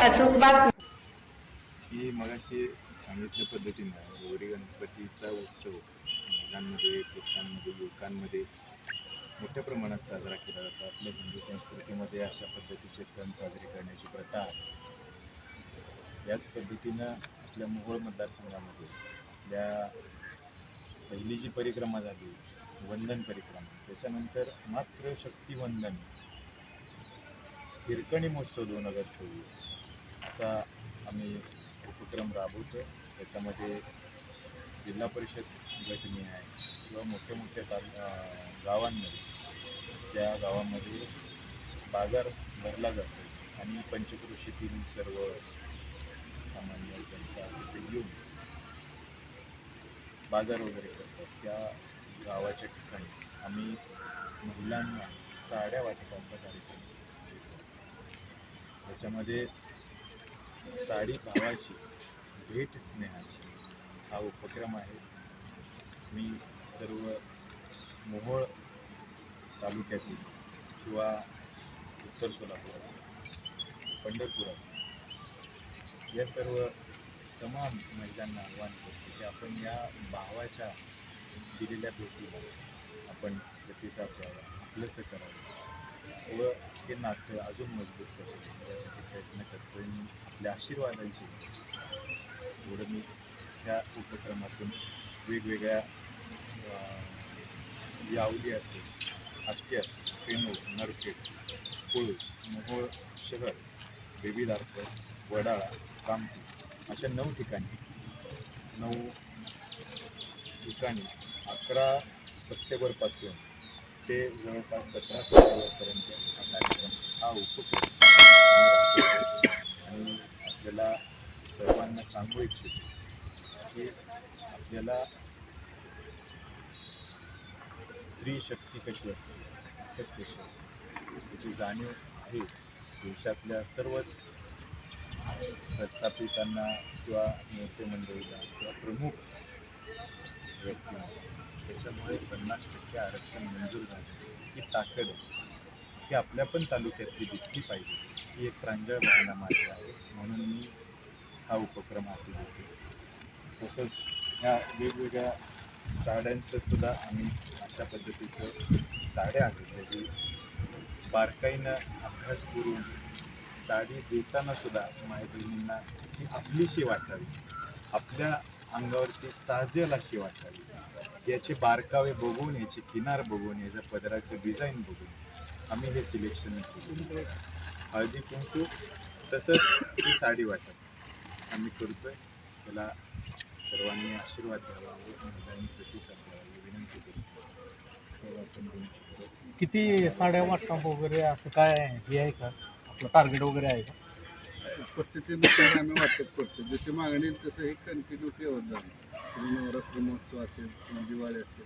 अचूक बातमी मगाशी सांगितल्या पद्धतीनं गौरी गणपतीचा उत्सव महिलांमध्ये पुरुषांमध्ये युवकांमध्ये मोठ्या प्रमाणात साजरा केला जातो. आपल्या हिंदू संस्कृतीमध्ये अशा पद्धतीचे सण साजरे करण्याची प्रथा आहे. याच पद्धतीनं आपल्या मोहोळ मतदारसंघामध्ये आपल्या पहिली जी परिक्रमा झाली वंदन परिक्रमा त्याच्यानंतर मात्र शक्तिवंदन हिरकणी महोत्सव दोन हजार चोवीस असा आम्ही उपक्रम राबवतो त्याच्यामध्ये जिल्हा परिषद गटनी आहे किंवा मोठ्या मोठ्या ताल गावांमध्ये ज्या गावामध्ये बाजार भरला जातो आणि पंचकृषीतील सर्व सामान्य जनता तिथे येऊन बाजार वगैरे करतात. त्या गावाच्या ठिकाणी आम्ही महिलांना साड्या वाटपाचा कार्यक्रम त्याच्यामध्ये साडी भावाची भेट स्नेहाची. हा उपक्रम आहे. मी सर्व मोहोळ तालुक्यातील किंवा उत्तर सोलापूर असेल पंढरपूर असेल या सर्व तमाम महिलांना आव्हान करतो की आपण या भावाच्या दिलेल्या भेटीला आपण प्रतिसाद द्यावा आपलंसं करावं. व हे नातं अजून मजबूत कसं यासाठी प्रयत्न करतो आणि आपल्या आशीर्वादांची एवढं मी ह्या उपक्रमातून वेगवेगळ्या यावली असेल आष्टी असेल पेनोर नरखेड कुळूस मोहोळ शहर बेबीदारकर वडाळा कामठी अशा नऊ ठिकाणी नऊ ठिकाणी अकरा सप्टेंबरपासून ते जवळपास सतरा सप्टेंबरपर्यंत हा कार्यक्रम हा उपक्रम आणि आपल्याला सर्वांना सांगू इच्छितो की आपल्याला स्त्री शक्ती कशी असते ताकद कशी असते त्याची जाणीव आहे. देशातल्या सर्वच प्रस्थापितांना किंवा नेते मंडळीला किंवा प्रमुख व्यक्तींना त्याच्यामुळे पन्नास टक्के आरक्षण मंजूर झालं. ही ताकद आहे. ही आपल्या पण तालुक्यातली दिसली पाहिजे. ही एक प्रांजळ व्हायला मागे आहे. म्हणून मी हा उपक्रम हाती घेतो. तसंच ह्या वेगवेगळ्या साड्यांचं सुद्धा आम्ही अशा पद्धतीचं साड्या आहेत. त्याची बारकाईनं अभ्यास करून साडी देताना सुद्धा माय बहिणींना ती आपलीशी वाटावी. आपल्या अंगावरती साजेल अशी वाटावी. याचे बारकावे बघून याची किनार बघून याच्या पदराचं डिझाईन बघून आम्ही हे सिलेक्शन केलं हळदी कुंकू तसंच ती साडी वाटप. आम्ही करतोय. त्याला सर्वांनी आशीर्वाद द्यावा. महिलांनी प्रतिसाद द्यावा. ही विनंती करतो किती साड्या वाटप वगैरे असं काय आहे? हे आहे का? आपलं टार्गेट वगैरे आहे का? उपस्थितीनुसार आम्ही वाटप करतो. जशी मागणी तसं हे कंटिन्यू ठेवत जाणार नवरात्री महोत्सव असेल किंवा दिवाळी असेल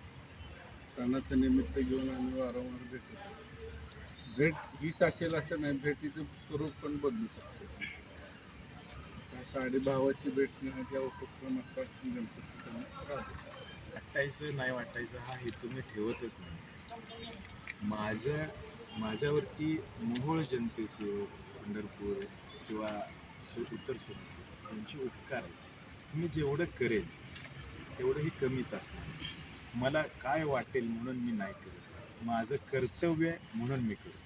सणाचं निमित्त घेऊन आम्ही वारंवार भेटतो भेट हीच असेल असं नाही भेटीचं स्वरूप पण बदलू शकतो. त्या साडे भावाची भेट स्नेहाच्या असतात गणपती राहतो वाटायचं नाही वाटायचं हा हेतू मी ठेवतच नाही. माझं माझ्यावरती मोहोळ जनतेचे पंढरपूर किंवा उत्तर सोलापूर यांचे उपकार मी जेवढं करेन तेवढंही कमीच असणार. मला काय वाटेल म्हणून मी नाही करत माझं कर्तव्य आहे म्हणून मी करतो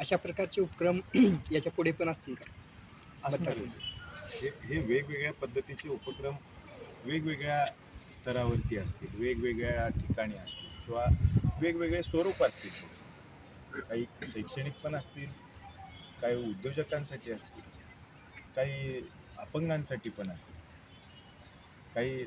अशा प्रकारचे उपक्रम याच्यापुढे पण असतील का. हे हे वेगवेगळ्या पद्धतीचे उपक्रम वेगवेगळ्या स्तरावरती असतील वेगवेगळ्या ठिकाणी असतील किंवा वेगवेगळे स्वरूप असतील. काही शैक्षणिक पण असतील काही उद्योजकांसाठी असतील काही अपंगांसाठी पण असतील. काही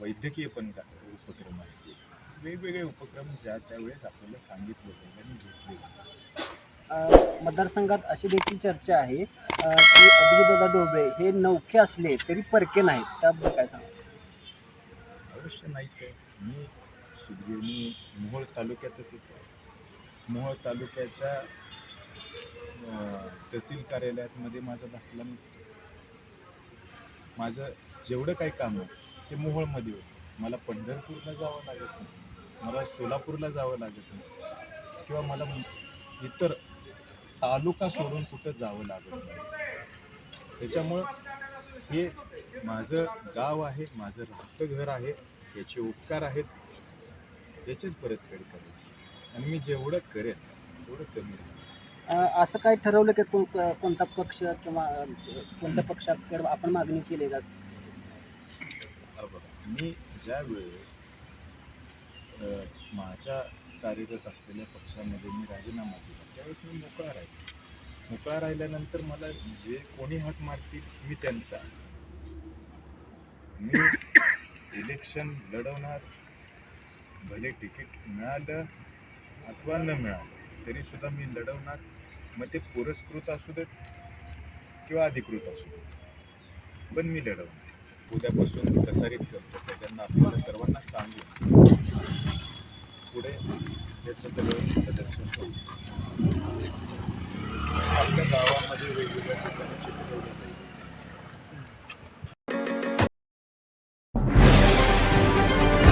वैद्यकीय पण का- उपक्रम असतील? वेगवेगळे उपक्रम ज्या त्यावेळेस आपल्याला सांगितलं जाईल आणि घेतले जाईल. मतदारसंघात अशी देखील चर्चा आहे की अभिजितदादा डोबळे हे नौखे असले तरी परके नाहीत. त्याबद्दल काय सांगा अवश्य नाहीच आहे मी सुदगिरणी मोहोळ तालुक्यातच येतो. मोहोळ तालुक्याच्या तहसील कार्यालयामध्ये माझा दाखला माझं जेवढं काही काम आहे ते मोहोळमध्ये होतं. मला पंढरपूरला जावं लागत नाही. मला सोलापूरला जावं लागत नाही. किंवा मला इतर तालुका सोडून कुठं जावं लागत नाही. त्याच्यामुळं हे माझं गाव आहे माझं राहतं घर आहे याचे उपकार आहेत याचीच परतफेड करायची. आणि मी जेवढं करेन तेवढं कमी राहील असं काय ठरवलं की कोणता पक्ष किंवा कोणत्या पक्षाकडे आपण मागणी केली जात? मी ज्या वेळेस माझ्या कार्यरत असलेल्या पक्षामध्ये मी राजीनामा दिला त्यावेळेस मी मोकळा राहिलो. मोकळा राहिल्यानंतर मला जे कोणी हात मारतील मी त्यांचा. मी इलेक्शन लढवणार भले तिकीट मिळालं अथवा न मिळालं तरीसुद्धा मी लढवणार. मग ते पुरस्कृत असू देत किंवा अधिकृत असू देत पण मी लढवणार. उद्यापासून प्रसारित